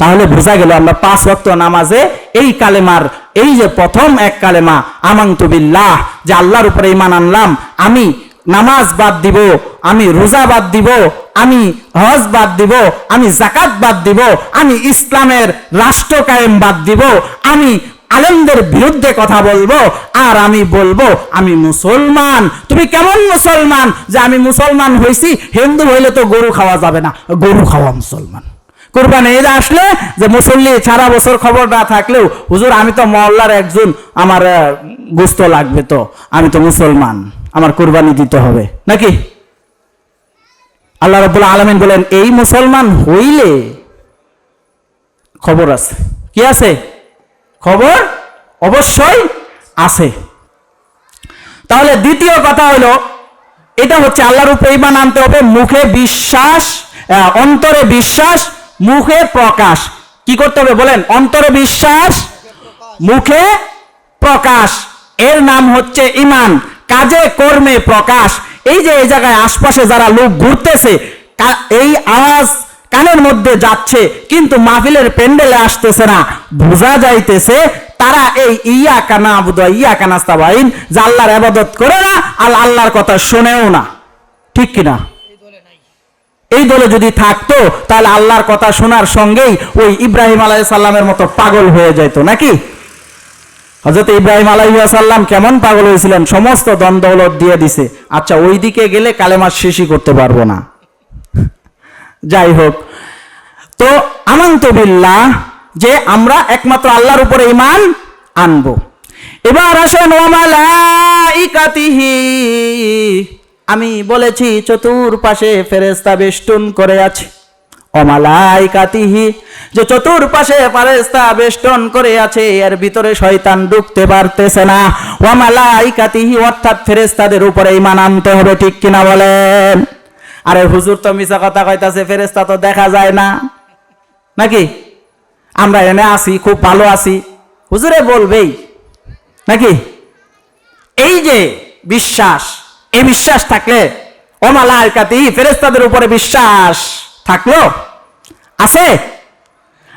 তাহলে বোঝা গেল আমরা পাঁচ ওয়াক্ত নামাজে এই কালেমার, এই যে প্রথম এক কালেমা আমাংতু বিল্লাহ, যে আল্লাহর উপরে ইমান আনলাম, আমি নামাজ বাদ দিব, আমি রোজা বাদ দিব, আমি হজ বাদ দিব, আমি জাকাত বাদ দিব, আমি ইসলামের রাষ্ট্র কায়েম বাদ দিব, আমি আলেমদের বিরুদ্ধে কথা বলব, আর আমি বলব, আমি মুসলমান। তুমি কেমন মুসলমান? যে আমি মুসলমান হয়েছি হিন্দু হইলে তো গরু খাওয়া যাবে না, গরু খাওয়া মুসলমান। কোরবানি ঈদ আসলে যে মুসল্লি সারা বছর খবর না থাকলেও, হুজুর, আমি তো মহল্লার একজন, আমার গোস্ত লাগবে তো, আমি তো মুসলমান, আমার কোরবানি দিতে হবে। নাকি? আল্লাহ রাব্বুল আলামিন বলেন, এই মুসলমান হইলে খবর আছে। কি আছে? খবর অবশ্যই আছে। তাহলে দ্বিতীয় কথা হলো, এটা হচ্ছে আল্লাহর উপরে ইমান আনতে হবে, মুখে বিশ্বাস অন্তরে বিশ্বাস মুখে প্রকাশ। কি করতে হবে বলেন? অন্তরে বিশ্বাস, মুখে প্রকাশ। এর নাম হচ্ছে ইমান কাজে কর্মে প্রকাশ। এই যে এই জায়গায় আশপাশে যারা লোক ঘুরতেছে এই আওয়াজ কানের মধ্যে যাচ্ছে, কিন্তু মাহফিলের প্যান্ডেলে আসতেছে না। বোঝা যাইতেছে তারা এই ইয়া কানা আবুদ ইয়া কানাস্তাবাইন যে আল্লাহর আবাদত করে না, আর আল্লাহর কথা শোনেও না। ঠিক কিনা? এই দলে যদি থাকতো, তাহলে আল্লাহর কথা শোনার সঙ্গেই ওই ইব্রাহিম আলাই সাল্লামের মতো পাগল হয়ে যেত নাকি? হজরত ইব্রাহিম আলাইসাল্লাম কেমন পাগল হয়েছিলেন? সমস্ত দ্বন্দ্বলত দিয়ে দিছে। আচ্ছা ওই দিকে গেলে কালেমার শেষই করতে পারব না। যাই হোক। তো আমান্ত বিল্লাহ, যে আমরা একমাত্র আল্লাহর উপরে ইমান আনব। এবার আসেন ওমালাইকাতিহি আমি বলেছি, চতুর্পাশে ফেরেস্তা বেষ্টন করে আছে। অমালাইকাতিহি, যে চতুর্পাশে ফেরেস্তা বেষ্টন করে আছে, এর ভিতরে শয়তান ঢুকতে পারতেছে না। ওমালাইকাতিহি অর্থাৎ ফেরেস্তাদের উপরে ইমান আনতে হবে, ঠিক কিনা বলেন? আরে হুজুর তো মিশা কথা কইতাছে ফেরেস্তা তো দেখা যায় না। নাকি? আমরা এনে আসি, খুব ভালো আছি হুজুরে বলবেই। নাকি? এই যে বিশ্বাস এই বিশ্বাস থাকলে অমালায় কাতি ফেরেস্তাদের উপরে বিশ্বাস থাকল? আছে?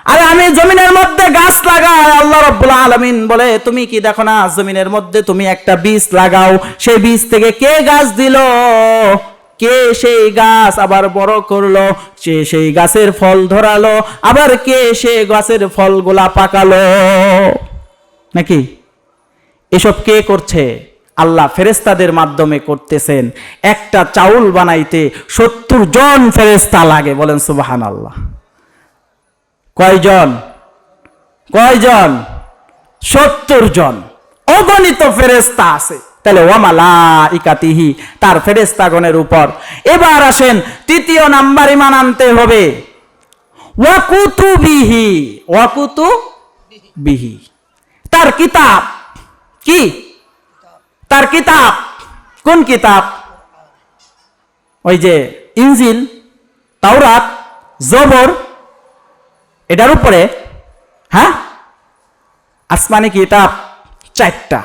আরে আমি জমিনের মধ্যে গাছ লাগাই, আল্লাহ রব্বুল আলামিন বলে, তুমি কি দেখো না, জমিনের মধ্যে তুমি একটা বীজ লাগাও, সেই বীজ থেকে কে গাছ দিল? কে সেই গাছ আবার বড় করল? সে সেই গাছের ফল ধরালো, আবার কে সে গাছের ফলগুলা পাকালো? নাকি? এসব কে করছে? আল্লাহ ফেরেস্তাদের মাধ্যমে করতেছেন। একটা চাউল বানাইতে সত্তর জন ফেরেস্তা লাগে, বলেন সুবাহান আল্লাহ কয়জন? কয়জন? সত্তর জন। অগণিত ফেরেস্তা আছে। তাহলে ওয়ামালা ইকাতিহি তার ফেরেস্তাগণের উপর। এবার আসেন, তৃতীয় নাম্বার ইমান আনতে হবে। ওয়াকুতু বিহি ওয়াকুতু বিহি তার কিতাব কি? তার কিতাব? কোন কিতাব? ওই যে ইনজিল, তাওরাত, জবর, এটার উপরে হ্যাঁ? আসমানি কিতাব চারটা।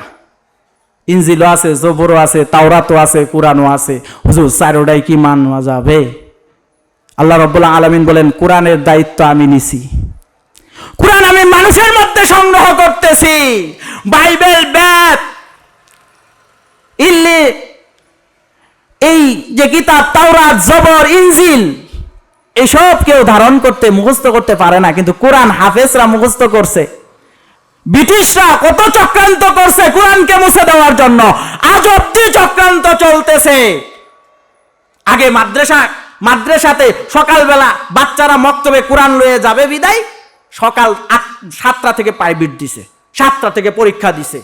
ইনজিলও আছে, জবরও আছে, তাওরাতও আছে, কোরআনও আছে। হুজুর চারোটাই কি মানা যাবে? আল্লাহ রব্বুল্লাহ আলমিন বলেন, কোরআনের দায়িত্ব আমি নিছি। কোরআন আমি মানুষের মধ্যে সংগ্রহ করতেছি। বাইবেল বেদ ইল্লি, এই যে কিতাব, তাওরাত, জবর, ইনজিল, এসব কেউ ধারণ করতে, মুখস্থ করতে পারে না, কিন্তু কোরআন হাফেজরা মুখস্থ করছে। ব্রিটিশরা কত চক্রান্ত করছে কোরআনকে মুছে দেওয়ার জন্য। আজ অব্দি চক্রান্ত চলতেছে। আগে মাদ্রাসা, মাদ্রাসাতে সকালবেলা বাচ্চারা মক্তবে কোরআন লয়ে যাবে বিদায়, সকাল সাতটা থেকে প্রাইভেট দিছে, সাতটা থেকে পরীক্ষা দিছে।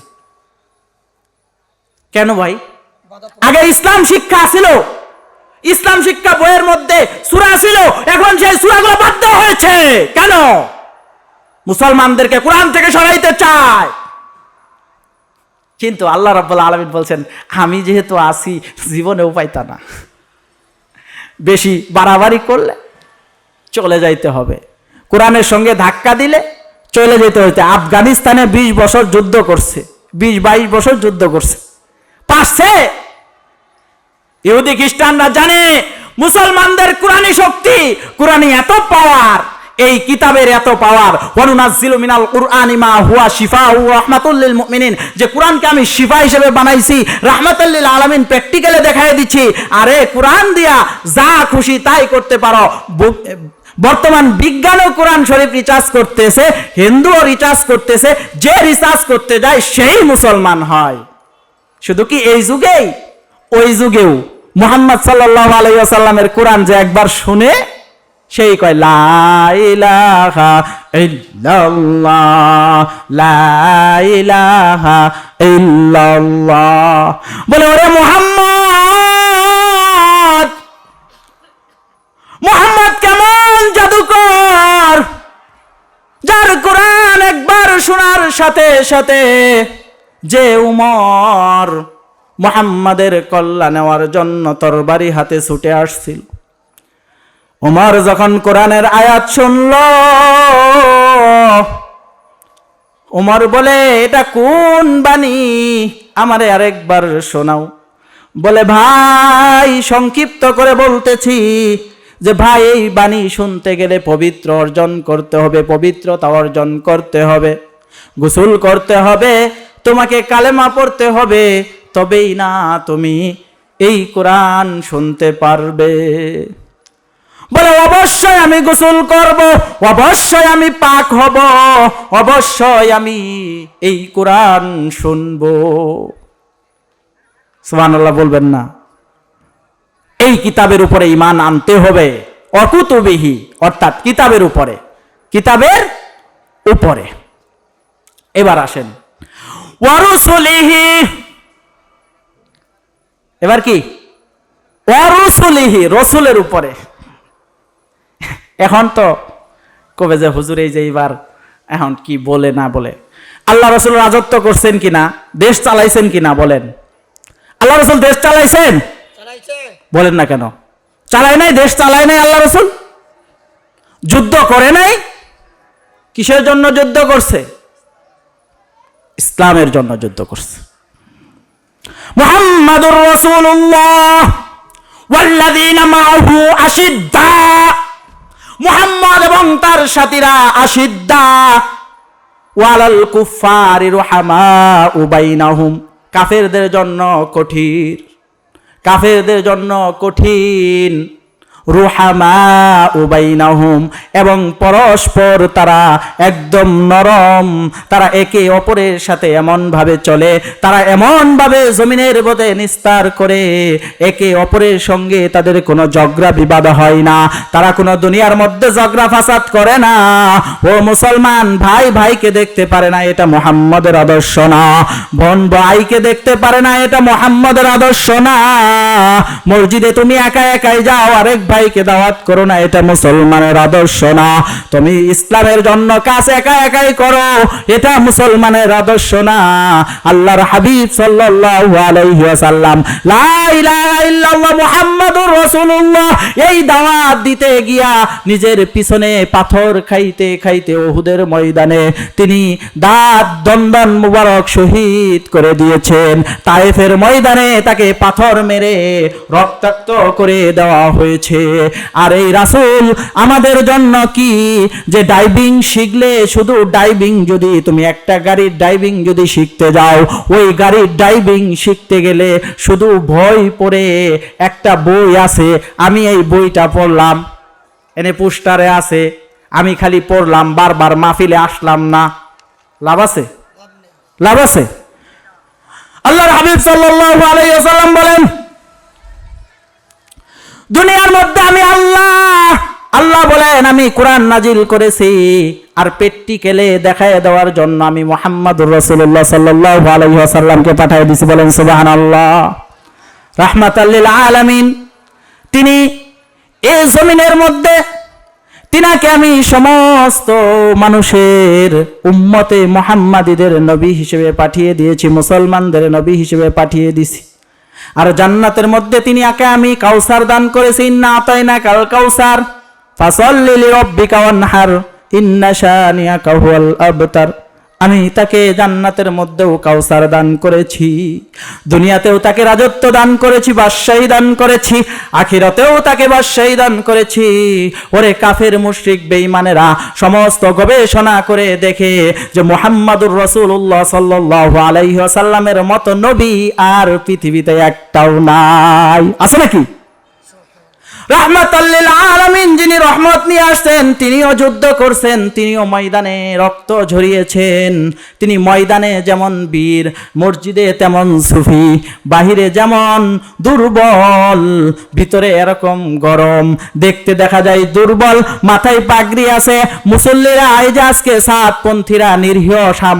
কেন ভাই? আগে ইসলাম শিক্ষা ছিল। ইসলাম শিক্ষা বইয়ের মধ্যে সুরা ছিল এখন সেই সুরাগুলো দেওয়া হয়েছে। কেন? মুসলমানদেরকে কোরআন থেকে সরাইতে চায়। কিন্তু আল্লাহ রাব্বুল আলমিন বলছেন আমি যেহেতু আসি জীবনেও পাইতা না। বেশি বাড়াবাড়ি করলে চলে যাইতে হবে। কোরআনের সঙ্গে ধাক্কা দিলে চলে যেতে হইতে আফগানিস্তানে ২০ বছর যুদ্ধ করছে বিশ বাইশ বছর যুদ্ধ করছে। পারছে? ইহুদি খ্রিস্টানরা জানে মুসলমানদের কোরআনী শক্তি কোরআনী এত পাওয়ার এই কিতাবের এত পাওয়ার ওয়ানুনাজ্জিলু মিনাল কুরআনি মা হুয়া শিফাউ ওয়া রাহমাতুল লিল মুমিনিন। যে কোরআনকে আমি শিফা হিসেবে বানাইছি, রাহমাতুল লিল আলামিন প্র্যাকটিক্যালে দেখাই দিচ্ছি। আরে কোরআন দিয়া যা খুশি তাই করতে পারো। বর্তমান বিজ্ঞানও কোরআন শরীফ রিচার্জ করতেছে, হিন্দুও রিচার্জ করতেছে, যে রিচার্জ করতে যায় সেই মুসলমান হয়। শুধু কি এই যুগেই? ওই যুগেও মুহাম্মদ সাল্লাহ আলাইসাল্লামের কোরআন যে একবার শুনে সেই কয়, লা ইলাহা ইল্লাল্লাহ, লা ইলাহা ইল্লাল্লাহ। বলে, ওরে মুহাম্মদ মুহাম্মদ কেমন জাদুকর, যার কোরআন একবার শোনার সাথে সাথে যে উমর মুহাম্মাদের কল্লা নেওয়ার জন্য তরবারি হাতে ছুটে আসছিল। উমর যখন কোরআনের আয়াত শুনল, উমর বলে, এটা কোন বাণী? আমারে আরেকবার শোনাও। বলে, ভাই, সংক্ষিপ্ত করে বলতেছি যে, ভাই, এই বাণী শুনতে গেলে পবিত্র অর্জন করতে হবে, পবিত্রতা অর্জন করতে হবে, গোসল করতে হবে তোমাকে কালেমা পড়তে হবে, তবেই না তুমি এই কোরআন শুনতে পারবে। বলে, অবশ্যই আমি গোসল করব, অবশ্যই আমি পাক হব, অবশ্যই আমি এই কোরআন শুনব। সুবহানাল্লাহ বলবেন না। এই কিতাবের উপরে ইমান আনতে হবে, অকুতবিহি, অর্থাৎ কিতাবের উপরে কিতাবের উপরে। এবার আসেন। ওয়ারুসুলিহি। এবার কি? ওয়ারুসুলিহি রসুলের উপরে। এখন তো কবে যে হুজুর এই যে এইবার এখন কি বলে না বলে। আল্লাহ রসুল রাজত্ব করছেন কিনা দেশ চালাইছেন কিনা বলেন? আল্লাহ রসুল দেশ চালাইছেন? বলেন না কেন? চালায় নাই? দেশ চালায় নাই আল্লাহ রসুল? যুদ্ধ করে নাই? কিসের জন্য যুদ্ধ করছে? ইসলামের জন্য যুদ্ধ করছে। মুহাম্মাদুর রাসূলুল্লাহ ওয়াল্লাযীনা মাআহু আশিদ্দা। মুহাম্মদ এবং তার সাথীরা আশিদ্দা। ওয়ালাল কুফারি রুহামা উবাইনাহুম কাফেরদের জন্য কঠিন। কাফেরদের জন্য কঠিন। রুহামা উবাইনাহুম এবং পরস্পর তারা একদম নরম, তারা একে অপরের সাথে এমন ভাবে চলে, তারা এমন ভাবে জমিনের মধ্যে নিস্তার করে, একে অপরের সঙ্গে তাদের কোনো ঝগড়া বিবাদ হয় না, তারা কোনো দুনিয়ার মধ্যে ঝগড়া ফাসাদ করে না। ও মুসলমান, ভাই ভাইকে দেখতে পারে না, এটা মোহাম্মদের আদর্শ না। বোন ভাইকে দেখতে পারে না, এটা মোহাম্মদের আদর্শ না। মসজিদে তুমি একা একাই যাও, আরেক ভাইকে দাওয়াত করো না, এটা মুসলমানের আদর্শ না। তুমি ইসলামের জন্য কাজ একা একাই করো, এটা মুসলমানের আদর্শ না। আল্লাহর হাবিব সাল্লাল্লাহু আলাইহি ওয়াসাল্লাম, লা ইলাহা ইল্লাল্লাহ মুহাম্মাদুর রাসূলুল্লাহ, এই দাওয়াত দিতে গিয়া নিজের পিছনে পাথর খাইতে খাইতে ওহুদের ময়দানে তিনি দাঁত দন্দন মুবারক শহীদ করে দিয়েছেন। তায়েফের ময়দানে তাকে পাথর মেরে রক্তাক্ত করে দেওয়া হয়েছে। আর এই রাসূল আমাদের জন্য কি? যে ডাইভিং শিখলে শুধু ডাইভিং যদি তুমি একটা গাড়ির ডাইভিং যদি শিখতে যাও, ওই গাড়ির ডাইভিং শিখতে গেলে শুধু ভয় পড়ে। একটা বই আছে, আমি এই বইটা পড়লাম। এনে পোস্টারে আছে, আমি খালি পড়লাম, বারবার মাহফিলে আসলাম না। লাভ আছে? লাভ আছে? আল্লাহর হাবিব সাল্লাল্লাহু আলাইহি ওয়াসাল্লাম বলেন দুনিয়ার মধ্যে আমি আল্লাহ। আল্লাহ বলেন, আমি কোরআন নাজিল করেছি। আর পেটটি কেলে দেখায় দেওয়ার জন্য আমি মোহাম্মদুর রসুল্লাহ সাল্লাল্লাহু আলাইহি ওয়াসাল্লামকে পাঠিয়ে দিছি। বলেন, সুবহানাল্লাহ। রাহমাতাল্লিল আলামিন। তিনি এই জমিনের মধ্যে, তিনাকে আমি সমস্ত মানুষের উম্মতে মোহাম্মাদিদের নবী হিসেবে পাঠিয়ে দিয়েছি, মুসলমানদের নবী হিসেবে পাঠিয়ে দিছি। আর জান্নাতের মধ্যে তিনি আকে আমি কাউসার দান করেছি তাই না কাল কাউসার। ফাসাল্লি লিরাব্বিকা ওয়ানহার, ইন্না শানিয়াকা হুয়াল আবতার। আমি তাকে জান্নাতের মধ্যেও কাউসার দান করেছি, দুনিয়াতেও তাকে রাজত্ব দান করেছি, বাদশাহী দান করেছি, আখিরাতেও তাকে বাদশাহী দান করেছি। ওরে কাফের, মুশরিক, বেঈমানেরা সমস্ত গবেষণা করে দেখে যে মোহাম্মদুর রসুল্লাহ সাল্লাহ আলাইহি আসাল্লামের মতো নবী আর পৃথিবীতে একটাও নাই। আছে নাকি? রহমতাল্লিল আলামিন যিনি রহমত নিয়ে আসছেন, তিনিও যুদ্ধ করছেন, তিনিও ময়দানে রক্ত ঝরিয়েছেন। তিনি ময়দানে যেমন বীর, মসজিদে তেমন সুফি, বাহিরে যেমন দুর্বল, ভিতরে এরকম গরম, দেখতে দেখা যায় দুর্বল, মাথায় পাগড়ি আছে। মুসল্লিরা আজ আজকে সাতপন্থীরা নিরীহ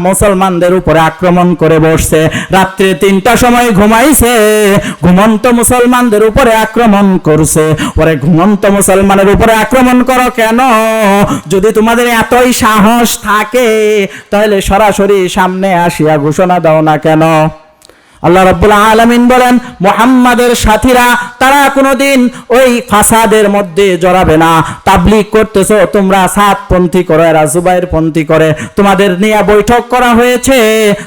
মুসলমানদের উপরে আক্রমণ করে বসছে। রাত্রে তিনটা সময় ঘুমাইছে, ঘুমন্ত মুসলমানদের উপরে আক্রমণ করছে। ওরে ঘুমন্ত মুসলমানের উপরে আক্রমণ করো কেন? যদি তোমাদের এতই সাহস থাকে, তাহলে সরাসরি সামনে আসিয়া ঘোষণা দাও না কেন? আল্লাহ রাব্বুল আলামিন বলেন, মোহাম্মদের সাথীরা, তারা কোনোদিন ওই ফাসাদের মধ্যে জড়াবে না। তাবলিগ করতেছ, তোমরা সাতপন্থী করো, এরা জুবাইর পন্থী করে। তোমাদের নিয়ে বৈঠক করা হয়েছে।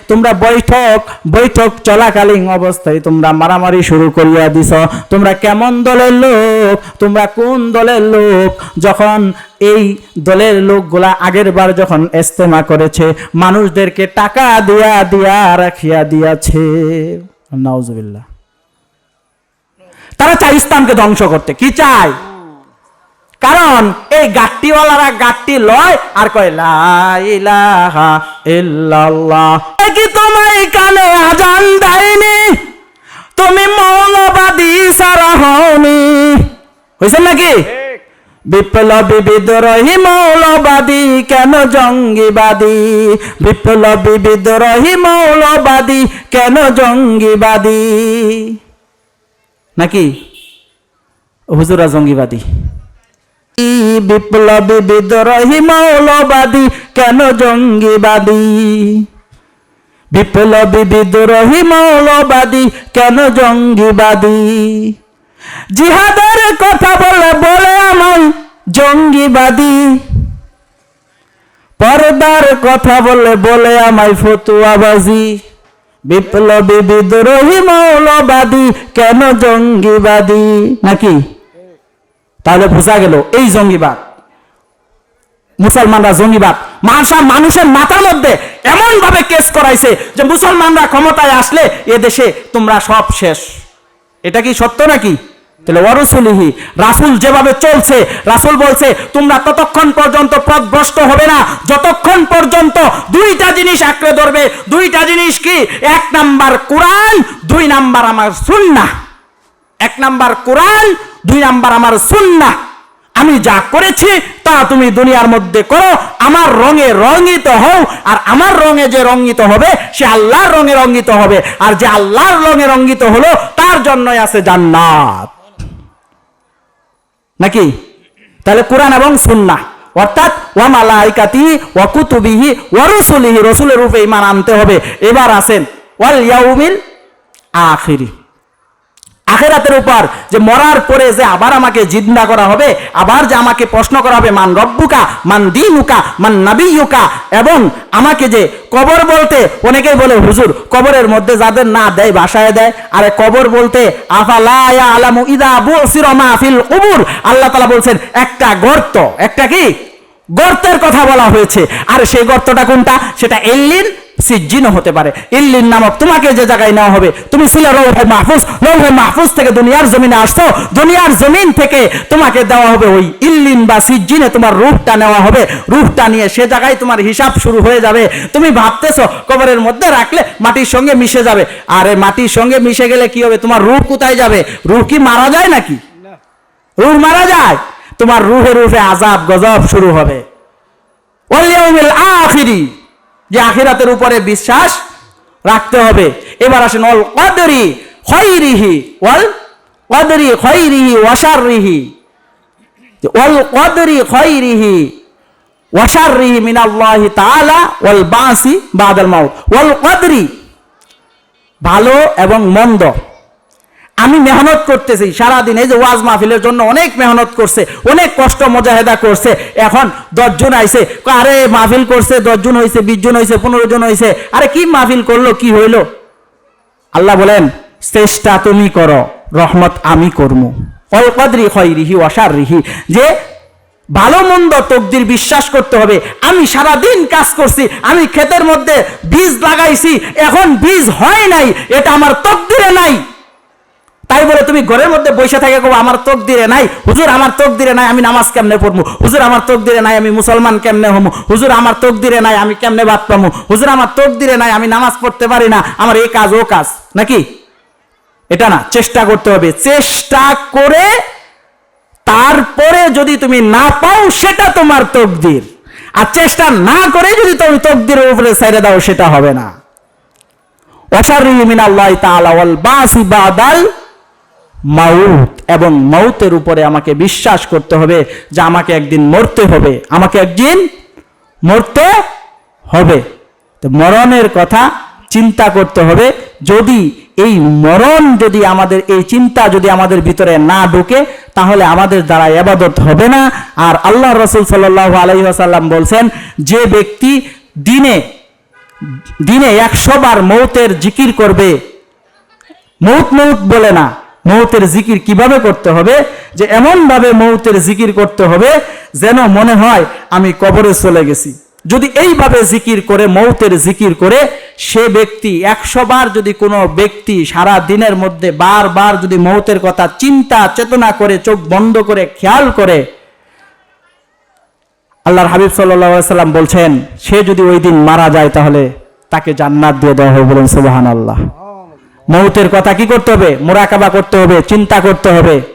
তোমরা বৈঠক বৈঠক চলাকালীন অবস্থায় তোমরা মারামারি শুরু করিয়া দিছ। তোমরা কেমন দলের লোক? তোমরা কোন দলের লোক? যখন এই দলের লোকগুলা আগের বার যখন ইস্তেমা করেছে, মানুষদেরকে টাকা দিয়া দিয়া রাখিয়া দিয়াছে। নাউজুবিল্লাহ। তারা চায় ইসলামকে ধ্বংস করতে। কি চায়? কারণ এই গাট্টিওয়ালারা গাট্টি লয় আর কয়, লা ইলাহা ইল্লাল্লাহ। কি তোমায় কানে আজান দেয়নি? তুমি মৌলবাদী সারা হওনি। হয়েছে নাকি? বিপ্লবী বিদ্রোহী মৌলবাদী, কেন জঙ্গিবাদী? বিপ্লবী বিদ্রোহী মৌলবাদী, কেন জঙ্গিবাদী? নাকি? হুজুরা জঙ্গিবাদী। বিপ্লবী বিদ্রোহী মৌলবাদী, কেন জঙ্গিবাদী? বিপ্লবী বিদ্রোহী মৌলবাদী, কেন জঙ্গিবাদী? জিহাদের কথা বলে বলে আমার জঙ্গিবাদী। পর্দার কথা বলে বলে আমায় ফতুয়াবাজি। বিপ্লবী, বিদ্রোহী, মৌলবাদী, কেন জঙ্গিবাদী? নাকি? তাহলে বোঝা গেল, এই জঙ্গিবাদ, মুসলমানরা জঙ্গিবাদ। মানসা মানুষের মাথার মধ্যে এমন ভাবে কেস করাইছে যে মুসলমানরা ক্ষমতায় আসলে এ দেশে তোমরা সব শেষ। এটা কি সত্য নাকি? তাহলে ওয়ারসুলিহি রাসুল যেভাবে চলছে, রাসুল বলছে, তোমরা ততক্ষণ পর্যন্ত পথভ্রষ্ট হবে না। যতক্ষণ পর্যন্ত দুইটা জিনিস আঁকড়ে ধরবে, দুইটা জিনিস কি? এক নাম্বার কোরআন, দুই নাম্বার আমার সুন্নাহ। এক নাম্বার কোরআন, দুই নাম্বার আমার সুন্না আমি যা করেছি, তা তুমি দুনিয়ার মধ্যে করো। আমার রঙে রঙিত হও, আর আমার রঙে যে রঙিত হবে, সে আল্লাহর রঙে রঙিত হবে। আর যে আল্লাহর রঙে রঙিত হলো, তার জন্যই আছে জান্নাত। নাকি? তাহলে কোরআন এবং সুন্না অর্থাৎ ওয়া মালাইকাতি ওয়া কুতুবিহি ওয়া রসুলিহি, রসুলের রূপে ইমান আনতে হবে। এবার আসেন, ওয়াল ইয়াউমিল আখিরি। আখেরাতের উপর যে মরার পরে যে আবার আমাকে জিন্দা করা হবে, আবার যে আমাকে প্রশ্ন করা হবে, মান রব্বুকা, মান দিনুকা, মান নাবিয়ুকা, এবং আমাকে যে কবর বলতে অনেকেই বলে, হুজুর, কবরের মধ্যে যাদের না দেয় বাসায় দেয়, আরে কবর বলতে, আফালা আলামু ইদা বুসির মাহফিল কুবুর? আল্লাহ তালা বলছেন, একটা গর্ত, একটা কি? গর্তের কথা বলা হয়েছে। আর সেই গর্তটা কোনটা? সেটা এল্লিন সিজ্জিনও হতে পারে। ইল্লিন নামক তোমাকে যে জায়গায় নেওয়া হবে তুমি ছিল রৌহে মাহফুজ রৌহে মাহফুজ থেকে দুনিয়ার জমিনে আসছো। দুনিয়ার জমিন থেকে তোমাকে দেওয়া হবে ওই ইল্লিন বা সিজ্জিনে তোমার রূপটা নেওয়া হবে। রূপটা নিয়ে সে জায়গায় তোমার হিসাব শুরু হয়ে যাবে। তুমি ভাবতেছো কবরের মধ্যে রাখলে মাটির সঙ্গে মিশে যাবে। আরে মাটির সঙ্গে মিশে গেলে কি হবে? তোমার রূহ কোথায় যাবে? রূহ কি মারা যায় নাকি? রূহ মারা যায়? তোমার রুহে রুহে আজাব গজব শুরু হবে। আখিরি, যে আখিরাতের উপরে বিশ্বাস রাখতে হবে। এবার আসেন অল কদরি খৈরিহি, ওয়াল কদরি খৈরিহি ওয়াশাররিহি ওয়াল কদরি খৈরিহি ওয়াশাররিহি মিনাল্লাহি তাআলা ওয়াল বাসি বাদাল মাউত। ওয়াল কদরি ভালো এবং মন্দ। আমি মেহনত করতেছি সারাদিন, এই যে ওয়াজ মাহফিলের জন্য অনেক মেহনত করছে, অনেক কষ্ট মজাহেদা করছে। এখন দশজন আইছে আরে মাহফিল করছে, দশজন হয়েছে বিশ জন হয়েছে পনেরো জন হয়েছে আরে কি মাহফিল করল, কি হইল? আল্লাহ বলেন, চেষ্টা তুমি করো, রহমত আমি করমু। অলকদ্রি হয় রিহি অসার রিহি যে ভালো মন্দ তকদির বিশ্বাস করতে হবে। আমি সারা দিন কাজ করছি, আমি ক্ষেতের মধ্যে বীজ লাগাইছি, এখন বীজ হয় নাই, এটা আমার তকদিরে নাই। তুমি ঘরের মধ্যে বসে থাকে কো আমার তোক দিরে নাই, হুজুর, আমার তোক দিরে নাই, আমি নামাজ কেমনে পড়ব হুজুর, আমার তোক দিরে নাই, আমি মুসলমান কেমনে হমু? হুজুর, আমার তোক দিরে নাই, আমি কেমনে বাদ পামু হুজুর, আমার তোক দিরে নাই, আমি নামাজ পড়তে পারি না, আমার এই কাজ, ও কাজ। নাকি? এটা না, চেষ্টা করতে হবে। চেষ্টা করে তারপরে যদি তুমি না পাও, সেটা তোমার তকদির। আর চেষ্টা না করে যদি তুমি তকদিরের উপরে ছেড়ে দাও, সেটা হবে না। ওয়াশাররি মিনাল্লাহি তাআলা ওয়াল বাসি বাদাল মাউত এবং মৌতের উপরে আমাকে বিশ্বাস করতে হবে যে আমাকে একদিন মরতে হবে। আমাকে একদিন মরতে হবে। তো মরণের কথা চিন্তা করতে হবে। যদি এই মরণ যদি আমাদের, এই চিন্তা যদি আমাদের ভিতরে না ঢুকে, তাহলে আমাদের দ্বারা এবাদত হবে না। আর আল্লাহ রসুল সাল্লাহ আলহিহাসাল্লাম বলছেন, যে ব্যক্তি দিনে দিনে একশো বার মৌতের জিকির করবে মৌত মৌত বলে না। মৌতের জিকির কীভাবে করতে হবে? যে এমন ভাবে মৌতের জিকির করতে হবে যেন মনে হয় আমি কবরে চলে গেছি। যদি এইভাবে জিকির করে, মৌতের জিকির করে, সে ব্যক্তি একশো বার যদি কোনো ব্যক্তি সারা দিনের মধ্যে বারবার যদি মৌতের কথা চিন্তা, চেতনা করে, চোখ বন্ধ করে, খেয়াল করে, আল্লাহর হাবিব সাল্লাম বলছেন, সে যদি ওই দিন মারা যায় তাহলে তাকে জান্নাত দিয়ে দেওয়া হবে বলেন সুবাহান আল্লাহ মৌতের কথা কি করতে হবে? মোরাকাবা করতে হবে চিন্তা করতে হবে।